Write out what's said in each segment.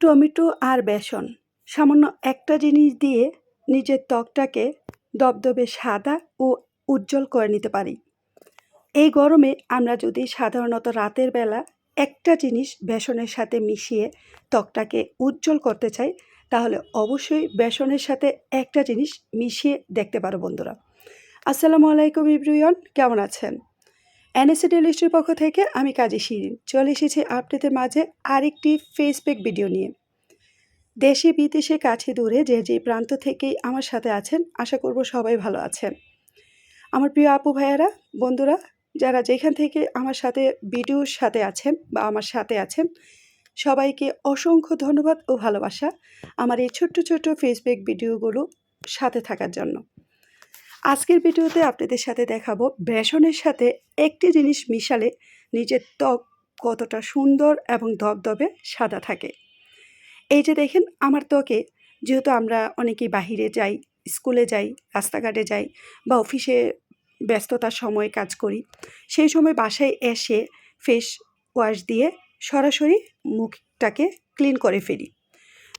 Tomato আর বেসন। সামান্য একটা জিনিস দিয়ে নিজের ত্বকটাকে দবদবে সাদা ও উজ্জ্বল করে নিতে পারি। এই গরমে আমরা যদি সাধারণত রাতের বেলা একটা জিনিস বেসনের সাথে মিশিয়ে ত্বকটাকে উজ্জ্বল করতে চাই, তাহলে অবশ্যই বেসনের সাথে একটা জিনিস মিশিয়ে দেখতে পারো বন্ধুরা। আসসালামু আলাইকুম ইব্রিয়ন কেমন আছেন? এনএসসি ডেলিস্ট্রির পক্ষ থেকে আমি কাজী শিরিন। চলে এসেছি আপনাদের মাঝে আরেকটি ফেসবুক ভিডিও নিয়ে। দেশে, বিদেশে, কাছে, দূরে যে যে প্রান্ত থেকেই আমার সাথে আছেন, আশা করব সবাই ভালো আছেন। আমার প্রিয় আপু ভাইয়ারা, বন্ধুরা, যারা যেখান থেকে আমার সাথে ভিডিওর সাথে আছেন বা আমার সাথে আছেন, সবাইকে অসংখ্য ধন্যবাদ ও ভালোবাসা। আমার এই ছোট্ট ছোট্ট ফেসবুক ভিডিওগুলো সাথে থাকার জন্য। আজকের ভিডিওতে আপনাদের সাথে দেখাবো বেসনের সাথে একটি জিনিস মিশালে নিজের ত্বক কতটা সুন্দর এবং দবদবে সাদা থাকে। এই যে দেখেন, আমার ত্বকে যেহেতু আমরা অনেকেই বাহিরে যাই, স্কুলে যাই, রাস্তাঘাটে যাই বা অফিসে ব্যস্ততার সময় কাজ করি, সেই সময় বাসায় এসে ফেস ওয়াশ দিয়ে সরাসরি মুখটাকে ক্লিন করে ফেলি।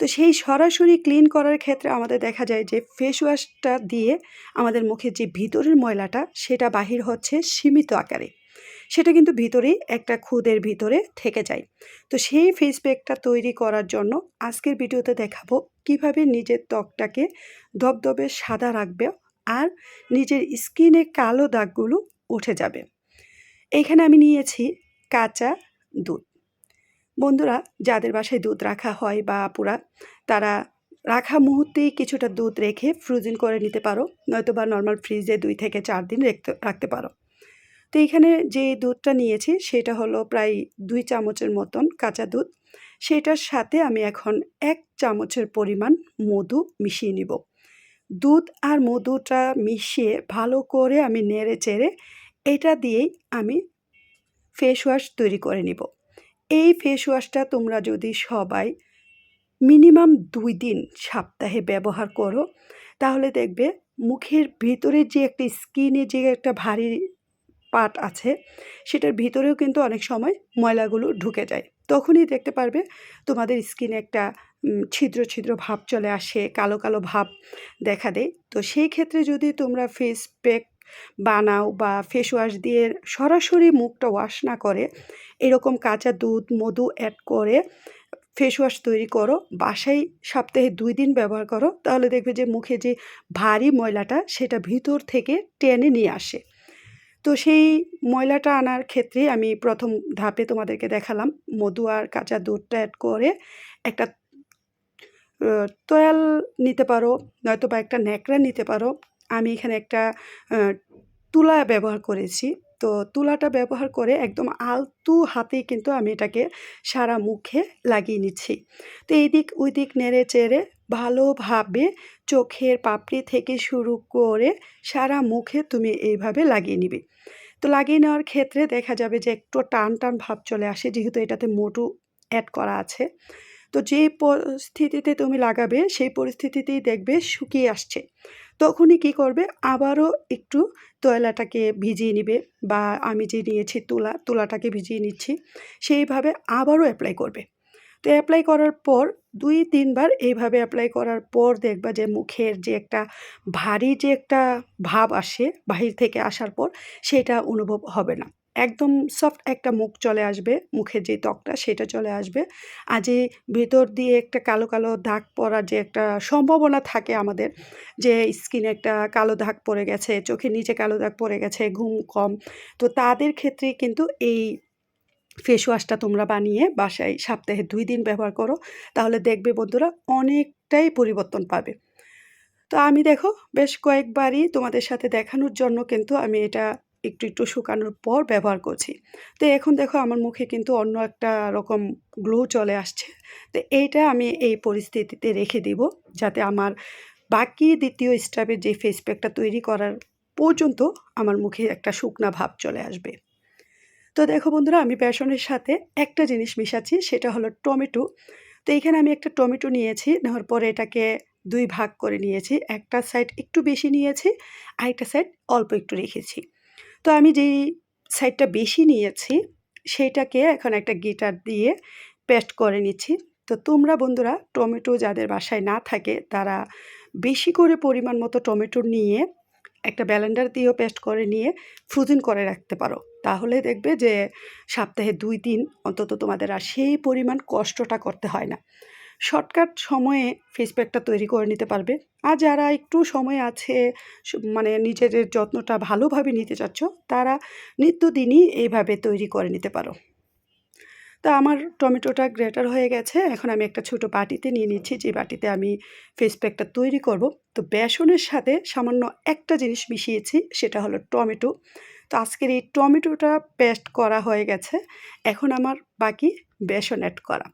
তো সেই সরাসরি ক্লিন করার ক্ষেত্রে আমাদের দেখা যায় যে ফেস ওয়াশটা দিয়ে আমাদের মুখের যে ভিতরের ময়লাটা, সেটা বাহির হচ্ছে সীমিত আকারে। সেটা কিন্তু ভিতরেই একটা খুদের ভিতরে থেকে যায়। তো সেই ফেস প্যাকটা তৈরি করার জন্য আজকের ভিডিওতে দেখাবো কীভাবে নিজের ত্বকটাকে দবদবে সাদা রাখবে আর নিজের স্কিনে কালো দাগগুলো উঠে যাবে। এখানে আমি নিয়েছি কাঁচা দুধ। বন্ধুরা, যাদের বাসায় দুধ রাখা হয় বা আপুরা, তারা রাখা মুহূর্তেই কিছুটা দুধ রেখে ফ্রোজেন করে নিতে পারো নয়তো বা নর্মাল ফ্রিজে দুই থেকে চার দিন রাখতে রাখতে পারো। তো এখানে যে দুধটা নিয়েছি, সেটা হলো প্রায় দুই চামচের মতন কাঁচা দুধ। সেটার সাথে আমি এখন এক চামচের পরিমাণ মধু মিশিয়ে নিব। দুধ আর মধুটা মিশিয়ে ভালো করে আমি নেড়ে চেড়ে এটা দিয়েই আমি ফেস ওয়াশ তৈরি করে নিব। এই ফেস ওয়াশটা তোমরা যদি সবাই মিনিমাম দুই দিন সপ্তাহে ব্যবহার করো, তাহলে দেখবে মুখের ভিতরে যে একটা স্কিনে যে একটা ভারী পার্ট আছে, সেটার ভিতরেও কিন্তু অনেক সময় ময়লাগুলো ঢুকে যায়। তখনই দেখতে পারবে তোমাদের স্কিনে একটা ছিদ্র ছিদ্র ভাব চলে আসে, কালো কালো ভাব দেখা দেয়। তো সেই ক্ষেত্রে যদি তোমরা ফেস প্যাক বানাও বা ফেস ওয়াশ দিয়ে সরাসরি মুখটা ওয়াশ না করে এরকম কাঁচা দুধ, মধু অ্যাড করে ফেস ওয়াশ তৈরি করো। বাসায় সপ্তাহে দুই দিন ব্যবহার করো। তাহলে দেখবে যে মুখে যে ভারী ময়লাটা সেটা ভিতর থেকে টেনে নিয়ে আসে। তো সেই ময়লাটা আনার ক্ষেত্রে আমি প্রথম ধাপে তোমাদেরকে দেখালাম। মধু আর কাঁচা দুধটা অ্যাড করে একটা তয়াল নিতে পারো নয়তো বা একটা ন্যাকড়া নিতে পারো। আমি এখানে একটা তুলা ব্যবহার করেছি। তো তুলাটা ব্যবহার করে একদম আলতু হাতেই কিন্তু আমি এটাকে সারা মুখে লাগিয়ে নিচ্ছি। তো এই দিক ওই দিক নেড়ে চেড়ে ভালোভাবে চোখের পাপড়ি থেকে শুরু করে সারা মুখে তুমি এইভাবে লাগিয়ে নিবে। তো লাগিয়ে নেওয়ার ক্ষেত্রে দেখা যাবে যে একটু টান টান ভাব চলে আসে, যেহেতু এটাতে মোটু অ্যাড করা আছে। তো যে পরিস্থিতিতে তুমি লাগাবে, সেই পরিস্থিতিতেই দেখবে শুকিয়ে আসছে। তখনই কি করবে? আবারও একটু তয়লাটাকে ভিজিয়ে নিবে বা আমি যে নিয়েছি তুলা, তুলাটাকে ভিজিয়ে নিচ্ছি, সেইভাবে আবারও অ্যাপ্লাই করবে। তো অ্যাপ্লাই করার পর, দুই, তিনবার এইভাবে অ্যাপ্লাই করার পর দেখবা যে মুখের যে একটা ভারী যে একটা ভাব আসে বাহির থেকে আসার পর, সেটা অনুভব হবে না। একদম সফট একটা মুখ চলে আসবে মুখের যে ত্বকটা সেটা চলে আসবে। আর যে ভেতর দিয়ে একটা কালো কালো দাগ পড়ার যে একটা সম্ভাবনা থাকে আমাদের, যে স্কিনে একটা কালো দাগ পড়ে গেছে, চোখের নিচে কালো দাগ পড়ে গেছে, ঘুম কম, তো তাদের ক্ষেত্রে কিন্তু এই ফেস ওয়াশটা তোমরা বানিয়ে বাসায় সপ্তাহে দুই দিন ব্যবহার করো, তাহলে দেখবে বন্ধুরা অনেকটাই পরিবর্তন পাবে। তো আমি দেখো, বেশ কয়েকবারই তোমাদের সাথে দেখানোর জন্য কিন্তু আমি এটা একটু একটু শুকানোর পর ব্যবহার করছি। তো এখন দেখো আমার মুখে কিন্তু অন্য একটা রকম গ্লো চলে আসছে। তো এইটা আমি এই পরিস্থিতিতে রেখে দিব যাতে আমার বাকি দ্বিতীয় স্টাফের যে ফেস প্যাকটা তৈরি করার পর্যন্ত আমার মুখে একটা শুকনা ভাব চলে আসবে। তো দেখো বন্ধুরা, আমি বেসনের সাথে একটা জিনিস মিশাচ্ছি, সেটা হলো টমেটো। তো এইখানে আমি একটা টমেটো নিয়েছি, নেওয়ার পরে এটাকে দুই ভাগ করে নিয়েছি। একটা সাইড একটু বেশি নিয়েছি, আরেকটা সাইড অল্প একটু রেখেছি। তো আমি যেই সাইডটা বেশি নিয়েছি, সেইটাকে এখন একটা গিটার দিয়ে পেস্ট করে নিচ্ছি। তো তোমরা বন্ধুরা টমেটো যাদের বাসায় না থাকে, তারা বেশি করে পরিমাণ মতো টমেটো নিয়ে একটা ব্যালেন্ডার দিয়েও পেস্ট করে নিয়ে ফ্রোজেন করে রাখতে পারো। তাহলে দেখবে যে সপ্তাহে দুই দিন অন্তত তোমাদের আর সেই পরিমাণ কষ্টটা করতে হয় না। শর্টকাট সময়ে ফেস প্যাকটা তৈরি করে নিতে পারবে। আর যারা একটু সময় আছে মানে নিজেদের যত্নটা ভালোভাবে নিতে চাচ্ছ, তারা নিত্যদিনই এইভাবে তৈরি করে নিতে পারো। তা আমার টমেটোটা গ্রেটার হয়ে গেছে। এখন আমি একটা ছোট বাটিতে নিয়ে নিচ্ছি। যে বাটিতে আমি ফেস প্যাকটা তৈরি করব। তো বেসনের সাথে সামান্য একটা জিনিস মিশিয়েছি, সেটা হলো টমেটো। তো আজকের এই টমেটোটা পেস্ট করা হয়ে গেছে। এখন আমার বাকি বেসন অ্যাড করা।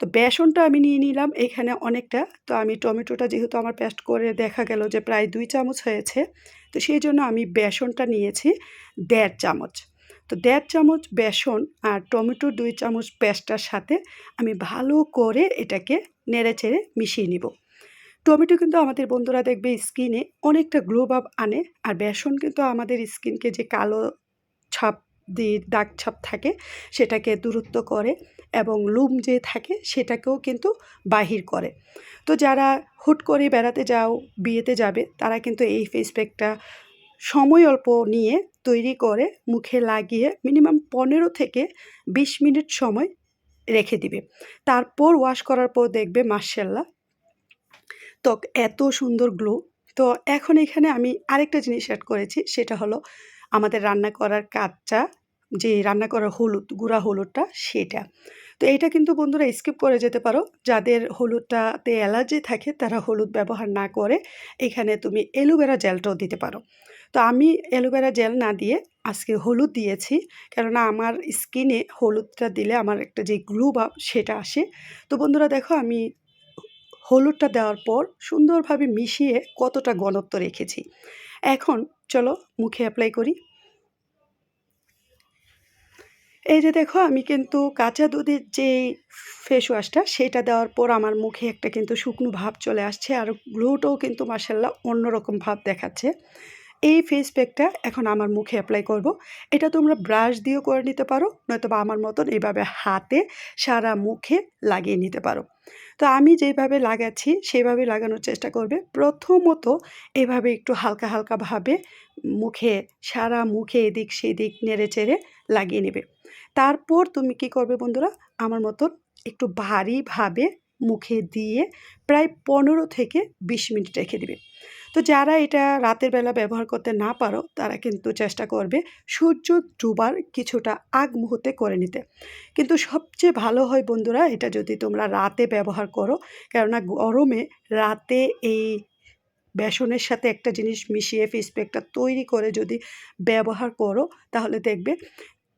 তো বেসনটা আমি নিয়ে নিলাম এখানে অনেকটা। তো আমি টমেটোটা যেহেতু আমার পেস্ট করে দেখা গেল যে প্রায় দুই চামচ হয়েছে, তো সেই জন্য আমি বেসনটা নিয়েছি দেড় চামচ। তো দেড় চামচ বেসন আর টমেটো দুই চামচ পেস্টটার সাথে আমি ভালো করে এটাকে নেড়ে চেড়ে মিশিয়ে নিব। টমেটো কিন্তু আমাদের বন্ধুরা দেখবে স্কিনে অনেকটা গ্লো ভাব আনে আর বেসন কিন্তু আমাদের স্কিনকে যে কালো ছাপ দিয়ে দাগ ছাপ থাকে সেটাকে দূরত্ব করে এবং লুম যে থাকে সেটাকেও কিন্তু বাহির করে। তো যারা হুট করে বেড়াতে যাও, বিয়েতে যাবে, তারা কিন্তু এই ফেস প্যাকটা সময় অল্প নিয়ে তৈরি করে মুখে লাগিয়ে মিনিমাম পনেরো থেকে বিশ মিনিট সময় রেখে দিবে। তারপর ওয়াশ করার পর দেখবে মার্শাল্লাহ ত্বক এত সুন্দর গ্লো তো এখন এখানে আমি আরেকটা জিনিস অ্যাড করেছি, সেটা হলো আমাদের রান্না করার কাঁচা যে রান্না করার হলুদ, গুঁড়া হলুদটা, সেটা। তো এইটা কিন্তু বন্ধুরা স্কিপ করে যেতে পারো। যাদের হলুদটাতে অ্যালার্জি থাকে, তারা হলুদ ব্যবহার না করে এখানে তুমি অ্যালোভেরা জেলটাও দিতে পারো। তো আমি অ্যালোভেরা জেল না দিয়ে আজকে হলুদ দিয়েছি, কেননা আমার স্কিনে হলুদটা দিলে আমার একটা যে গ্লু ভাব সেটা আসে। তো বন্ধুরা দেখো, আমি হলুদটা দেওয়ার পর সুন্দরভাবে মিশিয়ে কতটা ঘনত্ব রেখেছি। এখন চলো মুখে অ্যাপ্লাই করি। এই যে দেখো, আমি কিন্তু কাঁচা দুধের যে ফেস ওয়াশটা সেটা দেওয়ার পর আমার মুখে একটা কিন্তু শুকনো ভাব চলে আসছে আর গ্লোটাও কিন্তু মার্শাল্লাহ অন্যরকম ভাব দেখাচ্ছে। এই ফেস প্যাকটা এখন আমার মুখে অ্যাপ্লাই করব। এটা তোমরা ব্রাশ দিয়েও করে নিতে পারো নয়তো বা আমার মতন এইভাবে হাতে সারা মুখে লাগিয়ে নিতে পারো। তো আমি যেভাবে লাগাচ্ছি, সেভাবে লাগানোর চেষ্টা করবে। প্রথমত এভাবে একটু হালকা হালকাভাবে মুখে, সারা মুখে এদিক সেদিক নেড়ে চেড়ে লাগিয়ে নেবে। তারপর তুমি কি করবে বন্ধুরা? আমার মতন একটু ভারীভাবে মুখে দিয়ে প্রায় পনেরো থেকে বিশ মিনিট রেখে দিবে। তো যারা এটা রাতের বেলা ব্যবহার করতে না পারো, তারা কিন্তু চেষ্টা করবে সূর্য ডুবার কিছুটা আগ মুহূর্তে করে নিতে। কিন্তু সবচেয়ে ভালো হয় বন্ধুরা, এটা যদি তোমরা রাতে ব্যবহার করো, কেননা গরমে রাতে এই বেসনের সাথে একটা জিনিস মিশিয়ে ফেস প্যাকটা তৈরি করে যদি ব্যবহার করো, তাহলে দেখবে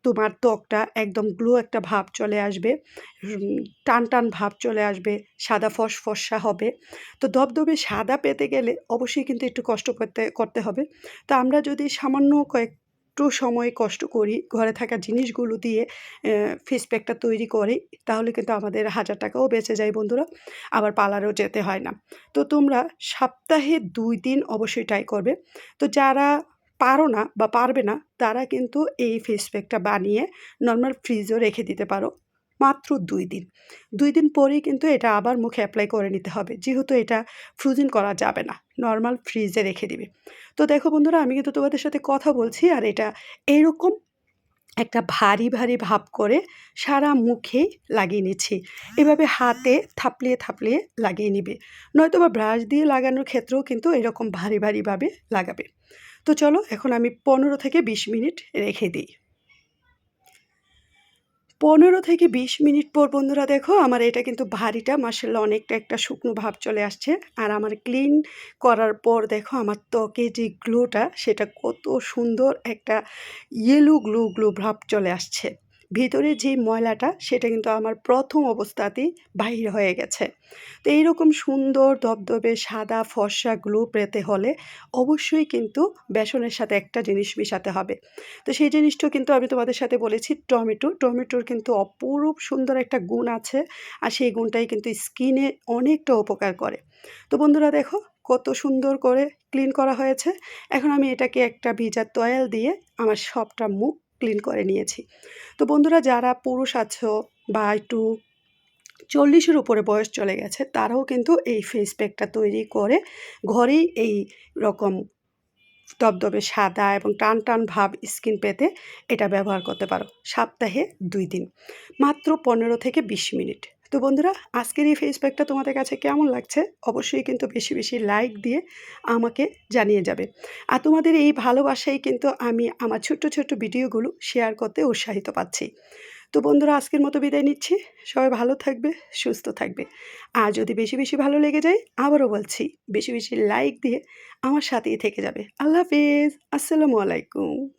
তোমার ত্বকটা একদম গ্লো একটা ভাব চলে আসবে টান টান ভাব চলে আসবে, সাদা ফসফসা হবে। তো দবদবে সাদা পেতে গেলে অবশ্যই কিন্তু একটু কষ্ট করতে করতে হবে। তো আমরা যদি সামান্য কয়েকটু সময় কষ্ট করি, ঘরে থাকা জিনিসগুলো দিয়ে ফেস প্যাকটা তৈরি করি, তাহলে কিন্তু আমাদের হাজার টাকাও বেঁচে যায় বন্ধুরা, আবার পার্লারেও যেতে হয় না। তো তোমরা সপ্তাহে দুই দিন অবশ্যই ট্রাই করবে। তো যারা পারো না বা পারবে না, তারা কিন্তু এই ফেস প্যাকটা বানিয়ে নর্মাল ফ্রিজও রেখে দিতে পারো মাত্র দুই দিন। দুই দিন পরেই কিন্তু এটা আবার মুখে অ্যাপ্লাই করে নিতে হবে, যেহেতু এটা ফ্রোজেন করা যাবে না নর্মাল ফ্রিজে রেখে দিবে। তো দেখো বন্ধুরা, আমি কিন্তু তোমাদের সাথে কথা বলছি আর এটা এরকম একটা ভারী ভারী ভাব করে সারা মুখেই লাগিয়ে নিচ্ছি। এভাবে হাতে থাপলিয়ে থাপলিয়ে লাগিয়ে নিবে। নয়তো বা ব্রাশ দিয়ে লাগানোর ক্ষেত্রেও কিন্তু এরকম ভারী ভারীভাবে লাগাবে। তো চলো, এখন আমি পনেরো থেকে বিশ মিনিট রেখে দিই। পনেরো থেকে বিশ মিনিট পর বন্ধুরা দেখো, আমার এটা কিন্তু ভারীটা মাসের অনেকটা একটা শুকনো ভাব চলে আসছে। আর আমার ক্লিন করার পর দেখো, আমার ত্বকে যে গ্লোটা, সেটা কত সুন্দর একটা ইয়েলো গ্লো গ্লো ভাব চলে আসছে। ভিতরে যে ময়লাটা, সেটা কিন্তু আমার প্রথম অবস্থাতেই বাহির হয়ে গেছে। তো এইরকম সুন্দর দবদবে সাদা ফর্সা গ্লো পেতে হলে অবশ্যই কিন্তু বেসনের সাথে একটা জিনিস মেশাতে হবে। তো সেই জিনিসটা কিন্তু আমি তোমাদের সাথে বলেছি, টমেটো। টমেটোর কিন্তু অপরূপ সুন্দর একটা গুণ আছে আর সেই গুণটাই কিন্তু স্কিনে অনেকটা উপকার করে। তো বন্ধুরা দেখো, কত সুন্দর করে ক্লিন করা হয়েছে। এখন আমি এটাকে একটা ভিজা তয়েল দিয়ে আমার সবটা মুখ ক্লিন করে নিয়েছি। তো বন্ধুরা, যারা পুরুষ আছো বা একটু চল্লিশের উপরে বয়স চলে গেছে, তারাও কিন্তু এই ফেস প্যাকটা তৈরি করে ঘরেই এই রকম দবদবে সাদা এবং টান টান ভাব স্কিন পেতে এটা ব্যবহার করতে পারো। সপ্তাহে দুই দিন। মাত্র পনেরো থেকে বিশ মিনিট। তো বন্ধুরা, আজকের এই ফেস প্যাকটা তোমাদের কাছে কেমন লাগছে? অবশ্যই কিন্তু বেশি বেশি লাইক দিয়ে আমাকে জানিয়ে যাবে। আর তোমাদের এই ভালোবাসাই কিন্তু আমি আমার ছোট্ট ছোট্ট ভিডিওগুলো শেয়ার করতে উৎসাহিত পাচ্ছি। তো বন্ধুরা, আজকের মতো বিদায় নিচ্ছি। সবাই ভালো থাকবে, সুস্থ থাকবে। আর যদি বেশি বেশি ভালো লেগে যায়, আবারও বলছি, বেশি বেশি লাইক দিয়ে আমার সাথেই থেকে যাবে। আল্লাহ হাফিজ। আসসালামু আলাইকুম।